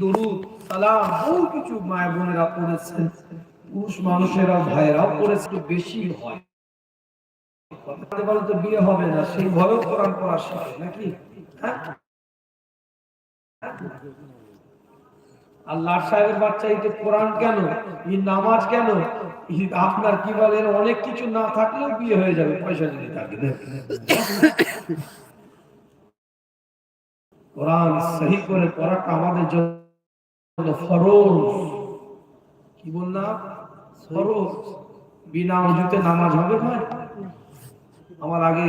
দরুদ, সালাম, বহু কিছু বোনেরা পড়েছেন। পুরুষ মানুষেরা, ভাইয়েরাও পড়েছে বেশি হয়। বিয়ে হবে না কোরআন পড়া শিখে, নাকি? হ্যাঁ? আল্লাহ সাহেবের বাচ্চা যে কোরআন কেন? এই নামাজ কেন? আপনার কি বলে অনেক কিছু না থাকলেও বিয়ে হয়ে যাবে, পয়সা যদি থাকে। কোরআন সহি করে পড়াটা আমাদের জন্য ফরজ। কি বললাম? ফরজ। বিনা উজুতে নামাজ হবে ভাই? আমার আগে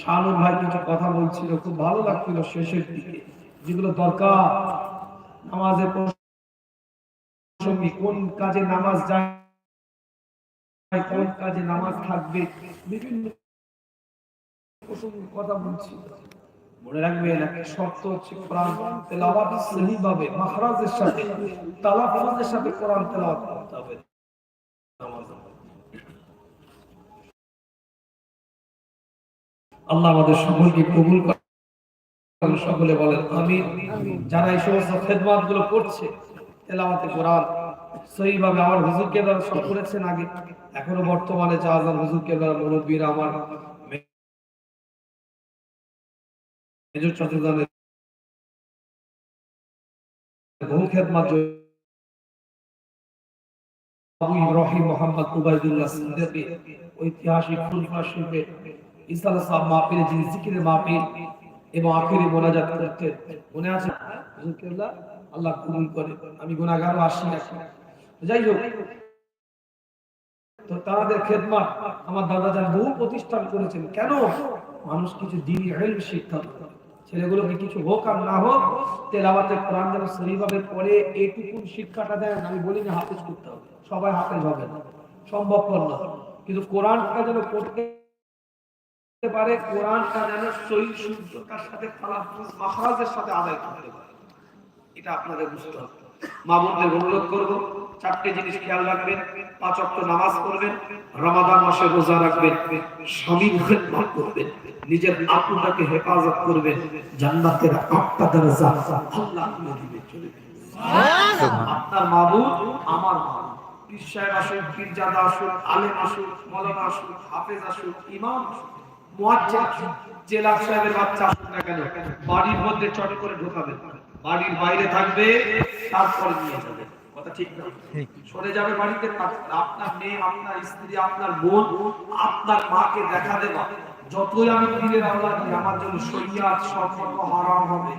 শানুর ভাই কিছু কথা বলছিল, খুব ভালো লাগছিল শেষের দিকে। যেগুলো দরকার। নামাজের কোন কাজে নামাজ যায়, কোন কাজে নামাজ থাকবে, বিভিন্ন প্রসঙ্গে কথা বলছি মনে রাখবেন শর্ত হচ্ছে কোরআন তেলাওয়াত সাথে, তালাফুজের সাথে কোরআন তেলাওয়াত করতে হবে। আল্লাহ আমাদের সকলকে কবুল সকলে বলেন আমি যারা এই সমস্ত খেদমাতগুলো করছে, তেলাওয়াতে কোরআন সহিভাবে আমার হুজুরকে দ্বারা সব করেছেন আগে, এখনও বর্তমানে যা আজান হুজুরকে দ্বারা মুরব্বীরা আমার বহু খেদমাত আবু ইব্রাহিম মোহাম্মদ ঐতিহাসিক ফুলফা শিল্পে মাহফিলে, যিনি মাহফিল এবং মোনাজাত মনে আছে? আল্লাহ কবুল করে। আমি গুনাহগারও আসি এখন যাই হোক, তো তাদের খেদমাত আমার দাদা যান বহু প্রতিষ্ঠান করেছেন। কেন? মানুষ কিছু দিনই হেলম শিক্ষা করে। ছেলেগুলোকে কিছু হোক আর না হোক তেলাওয়াতে কোরআন যেন সহিভাবে পড়ে এইটুকু শিক্ষাটা দেন, আমি বলি না হাফেজ করতে হবে, সবাই হাফেজ হবে না, সম্ভবপর না। কিন্তু কোরআনটা যেন পড়তে পারে, কোরআনটা যেন সহি শুদ্ধতার সাথে তালাফুজ সাথে আদায় করতে পারে, এটা আপনাদের বুঝতে হবে। মা বোনদের অনুরোধ করব চারটে জিনিস খেয়াল রাখবেন। পাঁচ অক্ট নামাজ পড়বেন রমাদান মাসে রোজা রাখবেন স্বামীর খেদমত করবেন নিজের আত্মটাকে হেফাজত করবেন জান্নাতের আটটা দরজা আল্লাহ খুলে দিবে চলে আপনার মাবুদ আমার মাবুদ পীর সাহেব আসুক পীরজাদা আসুক আলেম আসুক মৌলানা আসুক হাফেজ আসুক ইমাম আসুক জেলা সাহেবের বাচ্চা আসুক না কেন বাড়ির মধ্যে চট করে ঢোকাবেন। বাড়ির বাইরে থাকবে তারপরে নিয়ে যাবে কথা ঠিক না। সরে যাবে বাড়িতে আপনার মেয়ে আপনার স্ত্রী আপনার বোন আপনার মাকে দেখা দেবা। যতই আমি পীরের আল্লাহ দিই আমার জন্য শরিয়াত সম্পর্ক হারাম হবে।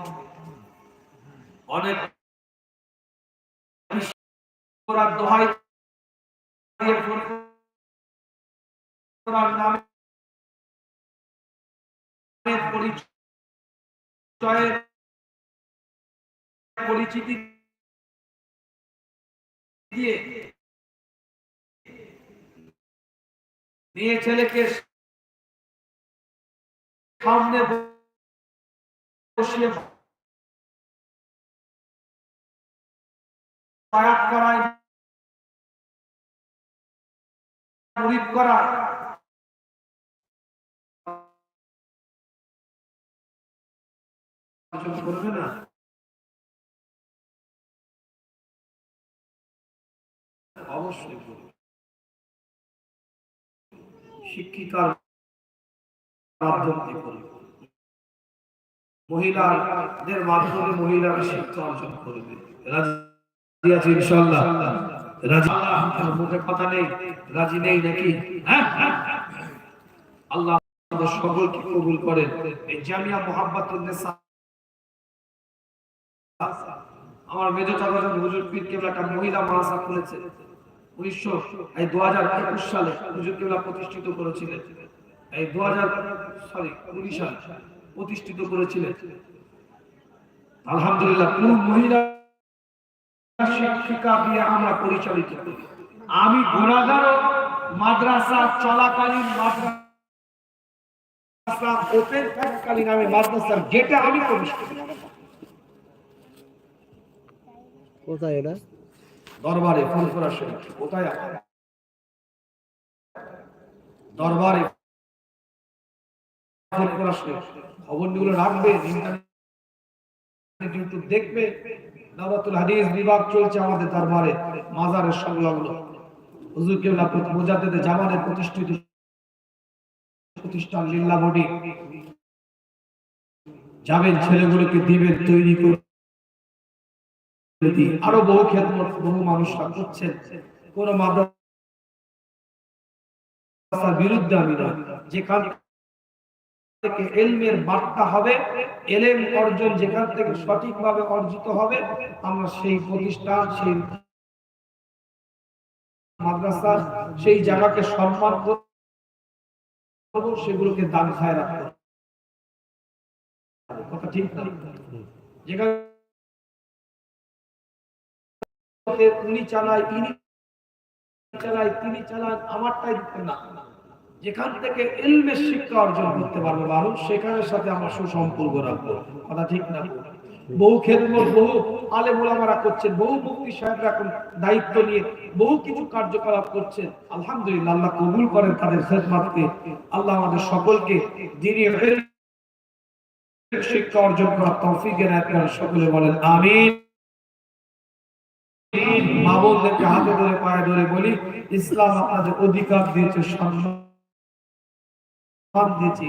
অনেক ওরা দোহাই দিয়ে ওনার নামে পরিচয়ে পরিচিতি দিয়ে মেয়ে ছেলেকে সামনে বসিয়ে বায়াত করায় মুরিদ করায়। করবে না? অবশ্যই করবে। শিক্ষিকার মাধ্যম করবে মহিলাদের মাধ্যমে শিক্ষা অর্জন করবে। রাজি আছে ইনশাআল্লাহ? রাজি? মুখে কথা নেই, রাজি নেই নাকি? হ্যাঁ? আল্লাহ সকলকে কবুল করেন। এই জামিয়া আমার মেজর চাচা হুজুর পীর কেবলা একটা মহিলা মাদ্রাসা খুলেছে। প্রতিষ্ঠিত করেছিলেন। এই দু হাজার সরি কুড়ি সালে প্রতিষ্ঠিত করেছিলেন। আলহামদুলিল্লাহ, কোন মহিলা শিক্ষিকা দিয়ে আমরা পরিচালিত? আমি মাদ্রাসা চলাকালীন মাদ্রাসা, ওপেন মাদ্রাসার কোথায় এটা? দরবারে ফুলফুরা শরীফ কোথায় আপনার দরবারে খবরগুলো রাখবে ইউটিউব দেখবে হাদিস বিভাগ চলছে আমাদের দরবারে, মাজারের সংলগ্ন। হুজুর কেবলা জামানের প্রতিষ্ঠিত প্রতিষ্ঠান বডি। যাবেন, ছেলেগুলোকে দিবেন, তৈরি করে। আরও বহু খেদমত বহু মানুষরা করছেন। কোন মাদ্রাসার বিরুদ্ধে আমি নয়। যেখান থেকে এলমের বার্তা হবে, এলেম অর্জন যেখান থেকে সঠিকভাবে অর্জিত হবে, আমরা সেই প্রতিষ্ঠান, সেই মাদ্রাসা, সেই জায়গাকে সম্মান করব, সেগুলোকে দান খায় রাখব কথা ঠিক না? যেখানে উনি চালায়, ইনি চালায়, তিনি চালান, আমারটাই না। যেখান থেকে এলমের শিক্ষা অর্জন করতে মানুষ সাথে সুসম্পর্ক রাখব। কথা ঠিক না? বহু বহু করছেন, বহু মুক্তি সাহেবরা এখন দায়িত্ব নিয়ে বহু কিছু কার্যকলাপ করছেন। আলহামদুলিল্লাহ, আল্লাহ কবুল করেন তাদের খেদমাতকে। আল্লাহ আমাদের সকলকে দিনই শিক্ষা অর্জন করার তৌফিক সকলে বলেন, আমিন। মা বোনদেরকে হাতে ধরে, পায়ে ধরে বলি, ইসলাম আপনাদের অধিকার দিয়েছে, সম্মান দিয়েছে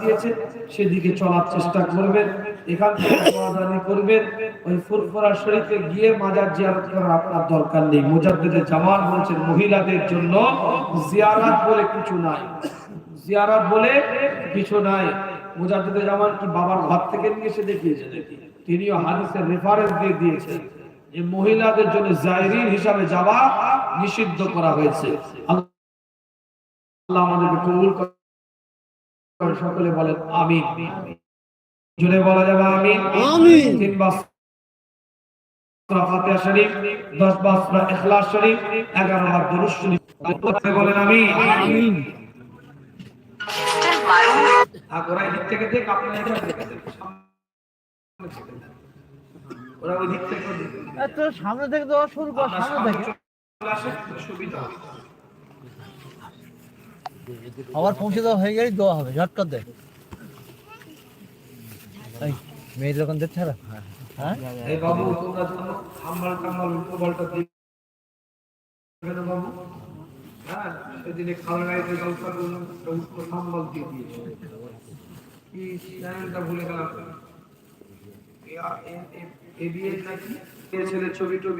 দিয়েছে, সেদিকে চলার চেষ্টা করবেন, এখান থেকে করবেন, ওই ফুরফুরা শরীফে গিয়ে মাজার জিয়ারত করার আপনার দরকার নেই। মুজাদ্দিদে জামান বলছেন মহিলাদের জন্য জিয়ারাত বলে কিছু নাই। জিয়ারাত বলে কিছু নাই। মুজাদ্দিদে জামান কি বাবার ঘর থেকে নিয়ে এসে দেখিয়েছে দেখি তিনিও হাদিসের রেফারেন্স দিয়ে দিয়েছেন। যে মহিলাদের জন্য জায়রিন হিসাবে যাওয়া নিষিদ্ধ করা হয়েছে। আল্লাহ আমাদেরকে কবুল করেন সকলে বলেন আমিন। জোরে বলা যাবে আমিন। আমিন। তিন ফাতিহা শরীফ দশ বার সূরা ইখলাস শরীফ এগারো বার দুরূদ শরীফ। বলেন আমিন। আমিন। আর ওরা থেকে দেখ আপনারা ওরা ওই দিক থেকে। এত সামনে থেকে দেওয়া শুরু কর সামনে থেকে। সুবিধা আবার পৌঁছে দেওয়া হয়ে গেলেই দেওয়া হবে ঝটকা দেয় এই মেয়েদের ওখান থেকে ছাড়া হ্যাঁ। এই বাবু তোমরা যেন হাম্বাল টাম্বাল উল্টো পাল্টা দিবে না বাবু। হ্যাঁ সেদিনে খাওয়া গাড়িতে জলসা করলাম উল্টো হাম্বাল দিয়ে দিয়েছে। কি চ্যানেলটা ভুলে গেলাম। এ- এ- নাকি ছেলে ছবি টবি